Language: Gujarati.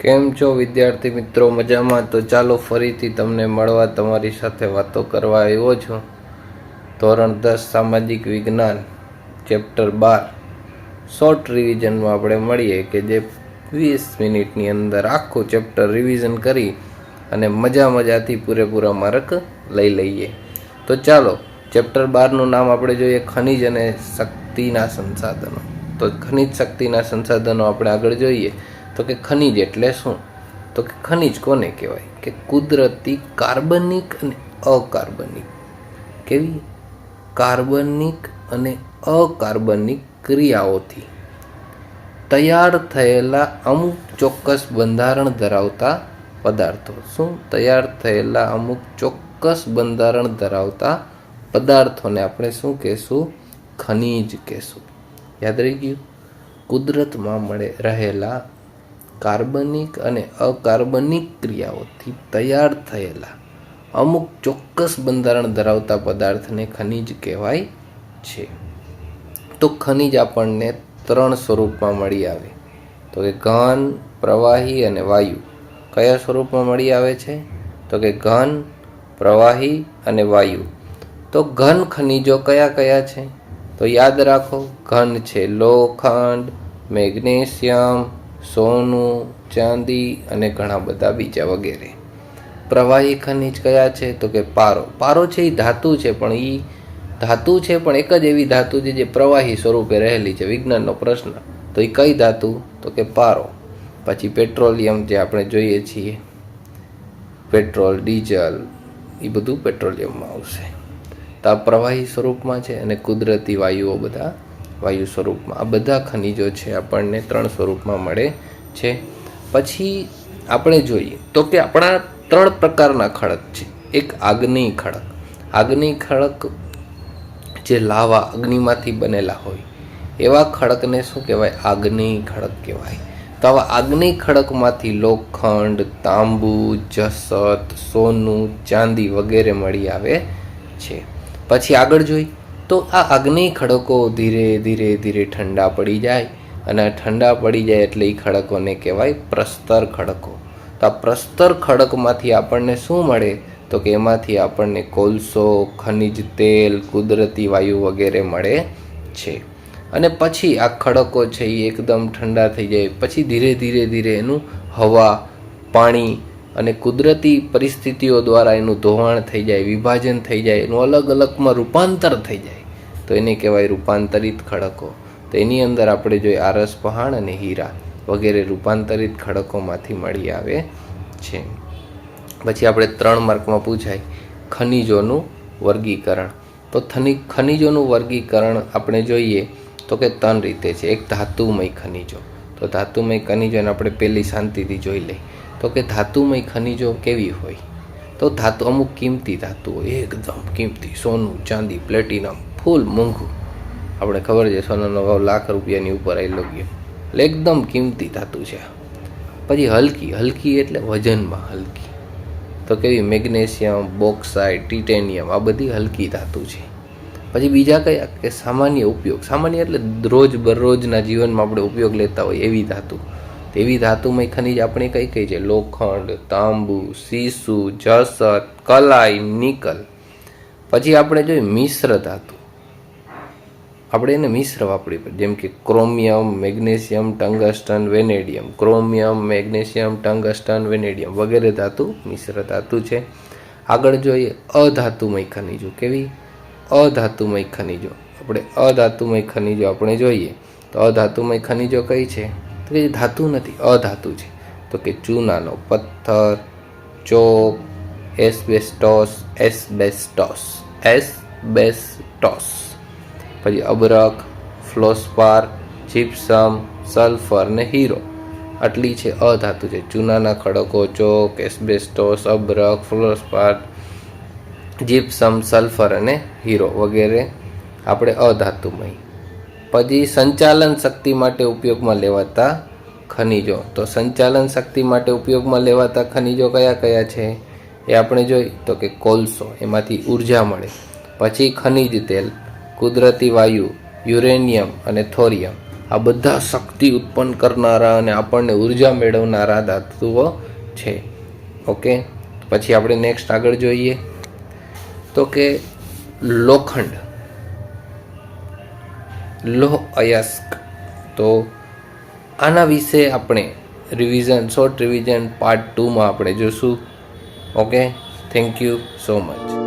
કેમ છો વિદ્યાર્થી મિત્રો? મજામાં? તો ચાલો ફરીથી તમને મળવા તમારી સાથે વાતો કરવા આવ્યો છું. ધોરણ દસ, સામાજિક વિજ્ઞાન, ચેપ્ટર બાર. શોર્ટ રિવિઝનમાં આપણે મળીએ કે જે વીસ મિનિટની અંદર આખું ચેપ્ટર રિવિઝન કરી અને મજા મજાથી પૂરેપૂરા માર્ક લઈ લઈએ. તો ચાલો, ચેપ્ટર બારનું નામ આપણે જોઈએ, ખનિજ અને શક્તિના સંસાધનો. તો ખનિજ શક્તિના સંસાધનો આપણે આગળ જોઈએ. તો કે ખનિજ એટલે શું? તો કે ખનિજ કોને કહેવાય? કે કુદરતી કાર્બનિક અને અકાર્બનિક. કેવી? કાર્બનિક અને અકાર્બનિક ક્રિયાઓથી તૈયાર થયેલા અમુક ચોક્કસ બંધારણ ધરાવતા પદાર્થો. શું તૈયાર થયેલા અમુક ચોક્કસ બંધારણ ધરાવતા પદાર્થોને આપણે શું કહેશું? ખનિજ કહેશું. યાદ રહી ગયું? કુદરતમાં મળે રહેલા કાર્બનિક અને અકાર્બનિક ક્રિયાઓથી તૈયાર થયેલા અમુક ચોક્કસ બંધારણ ધરાવતા પદાર્થને ખનિજ કહેવાય છે. તો ખનિજ આપણને ત્રણ સ્વરૂપમાં મળી આવે. તો કે ઘન, પ્રવાહી અને વાયુ. કયા સ્વરૂપમાં મળી આવે છે? તો કે ઘન, પ્રવાહી અને વાયુ. તો ઘન ખનિજો કયા કયા છે? તો યાદ રાખો, ઘન છે લોખંડ, મેગ્નેશિયમ સોનું, ચાંદી અને ઘણા બધા બીજા વગેરે. પ્રવાહી ખનિજ કયા છે? તો કે પારો. પારો છે એ ધાતુ છે, પણ એ ધાતુ છે, પણ એક જ એવી ધાતુ છે જે પ્રવાહી સ્વરૂપે રહેલી છે, વિજ્ઞાનનો પ્રશ્ન. તો એ કઈ ધાતુ? તો કે પારો. પછી પેટ્રોલિયમ જે આપણે જોઈએ છીએ, પેટ્રોલ, ડીઝલ એ બધું પેટ્રોલિયમમાં આવશે. તો આ પ્રવાહી સ્વરૂપમાં છે અને કુદરતી વાયુઓ બધા વાયુ સ્વરૂપમાં. આ બધા ખનિજો છે, આપણને ત્રણ સ્વરૂપમાં મળે છે. પછી આપણે જોઈએ તો કે આપણા ત્રણ પ્રકારના ખડક છે. એક આગ્નેય ખડક. આગ્નેય ખડક જે લાવા અગ્નિમાંથી બનેલા હોય, એવા ખડકને શું કહેવાય? આગ્નેય ખડક કહેવાય. તો આવા આગ્નેય ખડકમાંથી લોખંડ, તાંબુ, જસત, સોનું, ચાંદી વગેરે મળી આવે છે. પછી આગળ જોઈ તો આ અગ્નિ ખડકો ધીરે ધીરે ધીરે ઠંડા પડી જાય અને ઠંડા પડી જાય એટલે એ ખડકોને કહેવાય પ્રસ્તર ખડકો. તો આ પ્રસ્તર ખડકમાંથી આપણને શું મળે? તો કે એમાંથી આપણને કોલસો, ખનિજ તેલ, કુદરતી વાયુ વગેરે મળે છે. અને પછી આ ખડકો છે એ એકદમ ઠંડા થઈ જાય. પછી ધીરે ધીરે ધીરે એનું હવા, પાણી અને કુદરતી પરિસ્થિતિઓ દ્વારા એનું ધોવાણ થઈ જાય, વિભાજન થઈ જાય, એનું અલગ અલગમાં રૂપાંતર થઈ જાય. તો એને કહેવાય રૂપાંતરિત ખડકો. તો એની અંદર આપણે જોઈએ આરસ પહાણ અને હીરા વગેરે રૂપાંતરિત ખડકોમાંથી મળી આવે છે. પછી આપણે ત્રણ માર્કમાં પૂછાય ખનિજોનું વર્ગીકરણ. તો થની, ખનિજોનું વર્ગીકરણ આપણે જોઈએ તો કે ત્રણ રીતે છે. એક ધાતુમય ખનિજો. તો ધાતુમય ખનિજોને આપણે પહેલી શાંતિથી જોઈ લઈ તો કે ધાતુમય ખનિજો કેવી હોય? તો ધાતુ, અમુક કિંમતી ધાતુ હોય એકદમ કિંમતી, સોનું, ચાંદી, પ્લેટિનમ ફૂલ મોંઘું. આપણે ખબર છે, સોનાનો ભાવ લાખ રૂપિયાની ઉપર આવેલો ગયો. એટલે એકદમ કિંમતી ધાતુ છે પછી હલકી હલકી એટલે વજનમાં હલકી. તો કેવી, મેગ્નેશિયમ, બોક્સાઇડ, ટિટેનિયમ, આ બધી હલકી ધાતુ છે. પછી બીજા કયા? કે સામાન્ય ઉપયોગ. સામાન્ય એટલે રોજ બરોજના જીવનમાં આપણે ઉપયોગ લેતા હોય એવી ધાતુ. એવી ધાતુમય ખનિજ આપણે કઈ કઈ છે? લોખંડ, તાંબુ, સીસુ જસત કલાઈ, નિકલ. પછી આપણે જોઈએ મિશ્ર ધાતુ. આપણે એને મિશ્ર વાપરવી પડે જેમ કે chromium, magnesium, tungsten, vanadium. Chromium, magnesium, tungsten, vanadium વગેરે ધાતુ, મિશ્ર ધાતુ છે. આગળ જોઈએ અધાતુમય ખનિજો. કેવી? અધાતુમય ખનિજો. આપણે અધાતુમય ખનિજો આપણે જોઈએ. તો અધાતુમય ખનિજો કઈ છે? તો કે ધાતુ નથી, અધાતુ છે. તો કે ચૂનાનો પથ્થર ચોક એસ્બેસ્ટોસ એસ્બેસ્ટોસ. એસ્બેસ્ટોસ. પછી અબરક ફ્લોસ્પાર જીપ્સમ સલ્ફર ને હીરો. આટલી છે અધાતુ છે. ચૂનાના ખડકો, ચોક એસ્બેસ્ટોસ અબરક ફ્લોસ્પાર જીપ્સમ સલ્ફર અને હીરો વગેરે આપણે અધાતુમય. પછી સંચાલન શક્તિ માટે ઉપયોગમાં લેવાતા ખનિજો. તો સંચાલન શક્તિ માટે ઉપયોગમાં લેવાતા ખનિજો કયા કયા છે? એ આપણે જોઈ. તો કે કોલસો. એમાંથી ઊર્જા મળે. પછી ખનિજ તેલ. કુદરતી વાયુ, યુરેનિયમ અને થોરિયમ. આ બધા શક્તિ ઉત્પન્ન કરનારા અને આપણને ઊર્જા મેળવનારા ધાતુઓ છે. ઓકે? પછી આપણે નેક્સ્ટ આગળ જોઈએ. તો કે લોખંડ. લોહ અયસ્ક. તો આના વિશે આપણે રિવિઝન શોર્ટ રિવિઝન પાર્ટ ટુમાં આપણે જોશું. Okay? Thank you so much